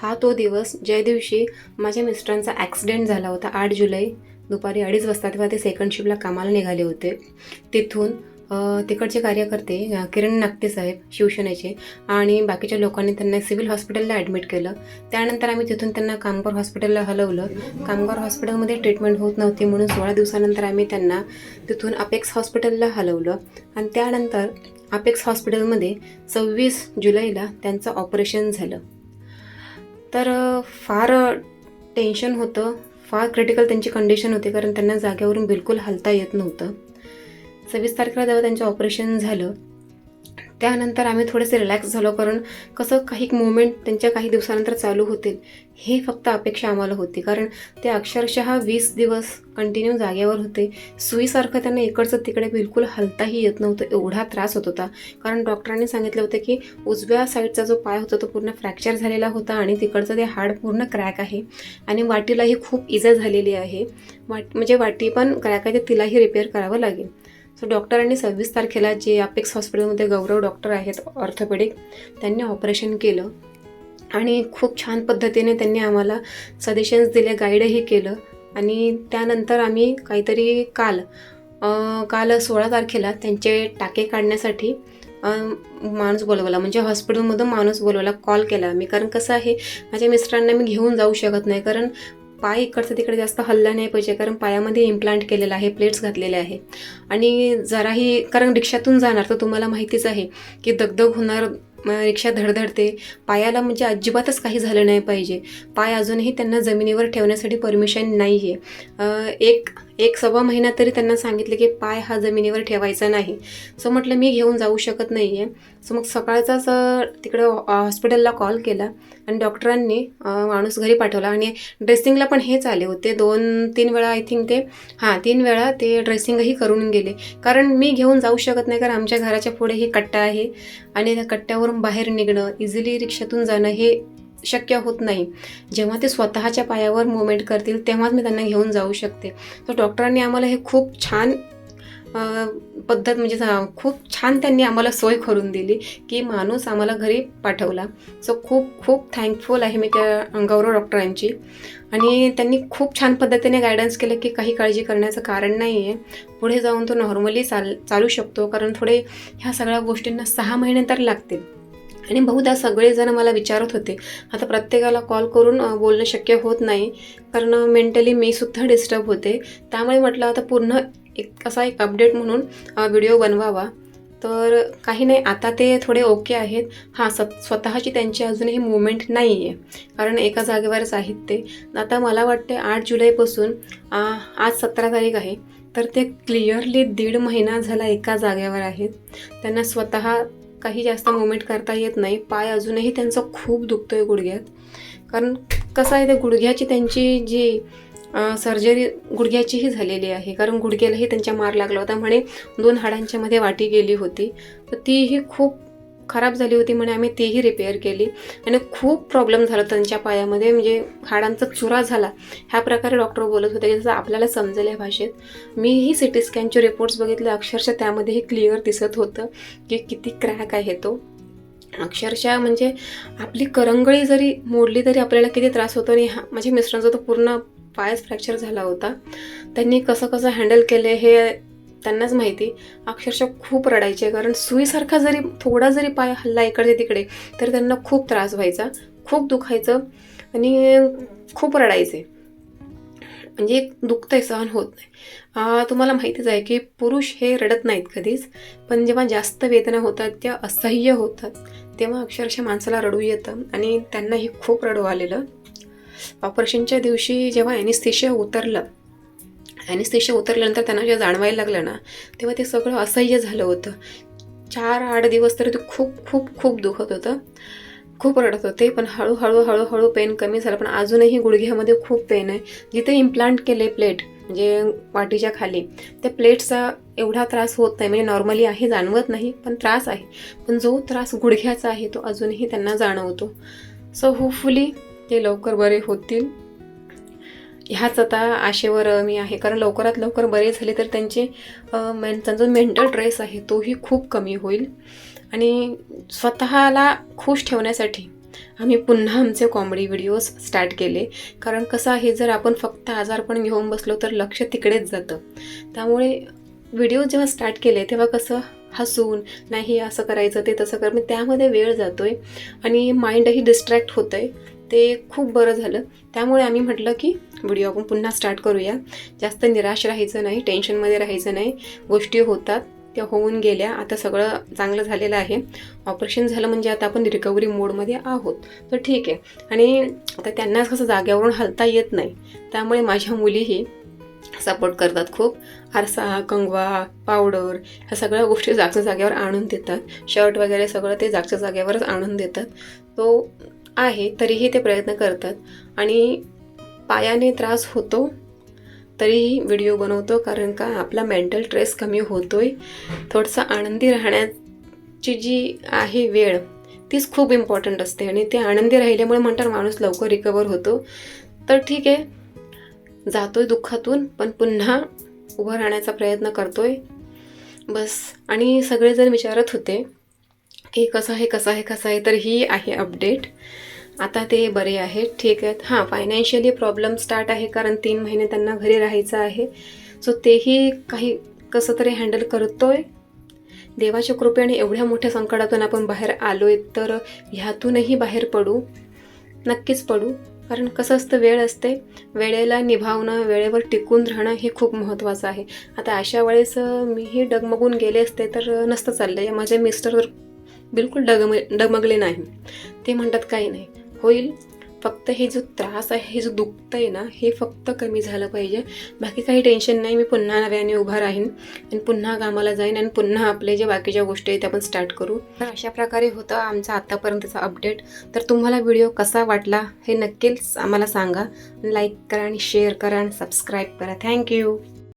हा तो दिवस ज्या दिवशी माझ्या मिस्टरांचा ॲक्सिडेंट झाला होता आठ जुलै दुपारी अडीच वाजता तेव्हा ते सेकंड शिफ्टला कामाला निघाले होते. तिथून तिकडचे कार्यकर्ते किरण नागते साहेब शिवसेनेचे आणि बाकीच्या लोकांनी त्यांना सिव्हिल हॉस्पिटलला ॲडमिट केलं. त्यानंतर आम्ही तिथून त्यांना कामगार हॉस्पिटलला हलवलं. कामगार हॉस्पिटलमध्ये ट्रीटमेंट होत नव्हती म्हणून सोळा दिवसानंतर आम्ही त्यांना तिथून अपेक्स हॉस्पिटलला हलवलं. आणि त्यानंतर अपेक्स हॉस्पिटलमध्ये सव्वीस जुलैला त्यांचं ऑपरेशन झालं. तर फार टेन्शन होतं. फार क्रिटिकल त्यांची कंडिशन होती कारण त्यांना जागेवरून बिलकुल हलता येत नव्हतं. सव्वीस तारखेला जेव्हा त्यांचं ऑपरेशन झालं त्यानंतर आम्ही थोडेसे रिलॅक्स झालो कारण कसं काही मुवमेंट त्यांच्या काही दिवसानंतर चालू होतील हे फक्त अपेक्षा आम्हाला होती. कारण ते अक्षरशः वीस दिवस कंटिन्यू जागेवर होते. सुईसारखं त्यांना इकडचं तिकडे बिलकुल हलताही येत नव्हतं एवढा त्रास होत होता. कारण डॉक्टरांनी सांगितलं होतं की उजव्या साईडचा जो पाय होता तो पूर्ण फ्रॅक्चर झालेला होता आणि तिकडचं ते हाड पूर्ण क्रॅक आहे. आणि वाटीलाही खूप इजा झालेली आहे. वाट म्हणजे वाटी पण क्रॅक आहे ते तिलाही रिपेअर करावं लागेल. सो डॉक्टरांनी सव्वीस तारखेला जे अपेक्स हॉस्पिटलमध्ये गौरव डॉक्टर आहेत ऑर्थोपेडिक त्यांनी ऑपरेशन केलं. आणि खूप छान पद्धतीने त्यांनी आम्हाला सजेशन्स दिले गाईडही केलं. आणि त्यानंतर आम्ही काहीतरी काल काल सोळा तारखेला त्यांचे टाके काढण्यासाठी माणूस बोलवला. म्हणजे हॉस्पिटलमधून माणूस बोलवला कॉल केला. मी कारण कसं आहे माझ्या मिस्टरांना मी घेऊन जाऊ शकत नाही. कारण पाय इकडचं तिकडे जास्त हल्ला नाही पाहिजे कारण पायामध्ये इम्प्लांट केलेलं आहे प्लेट्स घातलेले आहे. आणि जराही कारण रिक्षातून जाणार तर तुम्हाला माहितीच आहे की दगदग होणार रिक्षा धडधडते. पायाला म्हणजे अजिबातच काही झालं नाही पाहिजे. पाय अजूनही त्यांना जमिनीवर ठेवण्यासाठी परमिशन नाही आहे एक एक सव्वा महिना तरी त्यांना सांगितले की पाय हा जमिनीवर ठेवायचा नाही. सो म्हटलं मी घेऊन जाऊ शकत नाही आहे सो मग सकाळचाच तिकडं हॉस्पिटलला कॉल केला आणि डॉक्टरांनी माणूस घरी पाठवला आणि ड्रेसिंगला पण हेच आले होते. दोन तीन वेळा आय थिंक ते हां तीन वेळा ते ड्रेसिंगही करून गेले. कारण मी घेऊन जाऊ शकत नाही कारण आमच्या घराच्या पुढे हे कट्टा आहे आणि त्या कट्ट्यावरून बाहेर निघणं इझिली रिक्षातून जाणं हे शक्य होत नाही. जेव्हा ते स्वतःच्या पायावर मुवमेंट करतील तेव्हाच मी त्यांना घेऊन जाऊ शकते. तर डॉक्टरांनी आम्हाला हे खूप छान पद्धत म्हणजे खूप छान त्यांनी आम्हाला सोय करून दिली की माणूस आम्हाला घरी पाठवला. सो खूप खूप थँकफुल आहे मी त्या गौरव डॉक्टरांची आणि त्यांनी खूप छान पद्धतीने गायडन्स केलं की काही काळजी करण्याचं कारण नाही आहे पुढे जाऊन तो नॉर्मली चाल चालू शकतो. कारण थोडे ह्या सगळ्या गोष्टींना सहा महिने तर लागतील. आणि बहुधा सगळेजण मला विचारत होते. आता प्रत्येकाला कॉल करून बोलणं शक्य होत नाही. कारण मेंटली मी सुद्धा डिस्टर्ब होते. त्यामुळे म्हटलं आता पूर्ण एक असा एक अपडेट म्हणून व्हिडिओ बनवावा. तर काही नाही आता ते थोडे ओके आहेत. हां स स्वतःची त्यांची अजूनही मुवमेंट नाही आहे कारण एका जागेवरच आहेत ते. आता मला वाटते आठ जुलैपासून आज सतरा तारीख आहे. तर ते क्लिअरली दीड महिना झाला एका जागेवर आहेत. त्यांना स्वतः काही जास्त मुवमेंट करता येत नाही. पाय अजूनही त्यांचं खूप दुखतो आहे गुडघ्यात. कारण कसं आहे ते गुडघ्याची त्यांची जी सर्जरी गुडघ्याचीही झालेली आहे. कारण गुडघ्यालाही त्यांच्या मार लागला होता. म्हणे दोन हाडांच्यामध्ये वाटी गेली होती. तर तीही खूप खराब झाली होती म्हणे आम्ही तीही रिपेअर केली. आणि खूप प्रॉब्लेम झाला त्यांच्या पायामध्ये. म्हणजे हाडांचा चुरा झाला. ह्या प्रकारे डॉक्टर बोलत होते जसं आपल्याला समजेल या भाषेत मीही सी टी स्कॅनचे रिपोर्ट्स बघितले. अक्षरशः त्यामध्येही क्लिअर दिसत होतं की किती क्रॅक आहे तो. अक्षरशः म्हणजे आपली करंगळी जरी मोडली तरी आपल्याला किती त्रास होतो. आणि हा माझ्या मिस्टरांचा तो पूर्ण पायच फ्रॅक्चर झाला होता. त्यांनी कसं कसं हँडल केले हे त्यांनाच माहिती. अक्षरशः खूप रडायचे. कारण सुईसारखा जरी थोडा जरी पाय हल्ला इकडे तिकडे तर त्यांना खूप त्रास व्हायचा. खूप दुखायचं आणि खूप रडायचे. म्हणजे दुखतंय सहन होत नाही. तुम्हाला माहितीच आहे की पुरुष हे रडत नाहीत कधीच. पण जेव्हा जास्त वेदना होतात त्या असह्य होतात तेव्हा अक्षरशः माणसाला रडू येतं आणि त्यांनाही खूप रडू आलेलं. ऑपरेशनच्या दिवशी जेव्हा ॲनिस्थेशिया उतरलं ॲनिस्थेशिया उतरल्यानंतर त्यांना जेव्हा जाणवायला लागलं ना तेव्हा ते सगळं असह्य झालं होतं. चार आठ दिवस तरी ते खूप खूप खूप दुखत होतं. खूप रडत होते पण हळूहळू हळूहळू पेन कमी झालं पण अजूनही गुडघ्यामध्ये खूप पेन आहे. जिथे इम्प्लांट केले प्लेट म्हणजे वाटीच्या खाली त्या प्लेटचा एवढा त्रास होत नाही म्हणजे नॉर्मली आहे जाणवत नाही पण त्रास आहे. पण जो त्रास गुडघ्याचा आहे तो अजूनही त्यांना जाणवतो. सो होपफुली ते लवकर बरे होतील. ह्याच आता आशेवर मी आहे. कारण लवकरात लवकर बरे झाले तर त्यांचे मेन त्यांचा जो मेंटल ट्रेस आहे तोही खूप कमी होईल. आणि स्वतःला खुश ठेवण्यासाठी आम्ही पुन्हा आमचे कॉमेडी व्हिडिओज स्टार्ट केले. कारण कसं आहे जर आपण फक्त आजारपण घेऊन बसलो तर लक्ष तिकडेच जातं. त्यामुळे व्हिडिओ जेव्हा स्टार्ट केले तेव्हा कसं हसून नाही असं करायचं ते तसं कर मग त्यामध्ये वेळ जातो आहे आणि माइंडही डिस्ट्रॅक्ट होतं आहे ते खूप बरं झालं. त्यामुळे आम्ही म्हटलं की व्हिडिओ आपण पुन्हा स्टार्ट करूया. जास्त निराश राहायचं नाही टेन्शनमध्ये राहायचं नाही. गोष्टी होतात त्या होऊन गेल्या. आता सगळं चांगलं झालेलं आहे. ऑपरेशन झालं म्हणजे आता आपण रिकव्हरी मोडमध्ये आहोत. तर ठीक आहे. आणि आता त्यांना कसं जाग्यावरून हलता येत नाही. त्यामुळे माझ्या मुलीही सपोर्ट करतात खूप. आरसा कंगवा पावडर ह्या सगळ्या गोष्टी जागच्या जागेवर आणून देतात. शर्ट वगैरे सगळं ते जागच्या जागेवरच आणून देतात. तो आहे तरीही ते प्रयत्न करतात. आणि पायाने त्रास होतो तरीही व्हिडिओ बनवतो कारण का आपला मेंटल स्ट्रेस कमी होतो आहे थोडंसं आनंदी राहण्याची जी आहे वेळ तीच खूप इम्पॉर्टंट असते. आणि ते आनंदी राहिल्यामुळे म्हणतात माणूस लवकर रिकवर होतो. तर ठीक आहे जातोय दुःखातून पण पुन्हा उभं राहण्याचा प्रयत्न करतोय. बस. आणि सगळेजण विचारत होते हे कसं आहे कसं आहे कसं आहे तर ही आहे अपडेट आता ते बरे आहेत ठीक आहेत. हां फायनान्शियली प्रॉब्लेम स्टार्ट आहे कारण तीन महिने त्यांना घरी राहायचं आहे. सो तेही काही कसं तरी हँडल करतो आहे देवाच्या कृपेने एवढ्या मोठ्या संकटातून आपण बाहेर आलो आहे तर ह्यातूनही बाहेर पडू. नक्कीच पडू. कारण कसं असतं वेळ असते. वेळेला निभावणं वेळेवर टिकून राहणं हे खूप महत्त्वाचं आहे. आता अशा वेळेस मीही डगमगून गेले असते तर नसतं चाललं. माझे मिस्टर बिलकुल डगम डगमगले नाही. ते म्हणतात काही नाही. होईल. फक्त हे जो त्रास आहे हे जो दुखतं आहे ना हे फक्त कमी झालं पाहिजे. बाकी काही टेन्शन नाही. मी पुन्हा नव्याने उभा राहीन आणि पुन्हा कामाला जाईन आणि पुन्हा आपले जे बाकीच्या गोष्टी आहेत त्या आपण स्टार्ट करू. तर अशा प्रकारे होतं आमचा आत्तापर्यंतचा अपडेट तर तुम्हाला व्हिडिओ कसा वाटला हे नक्कीच आम्हाला सांगा. लाईक करा आणि शेअर करा आणि सबस्क्राईब करा. थँक्यू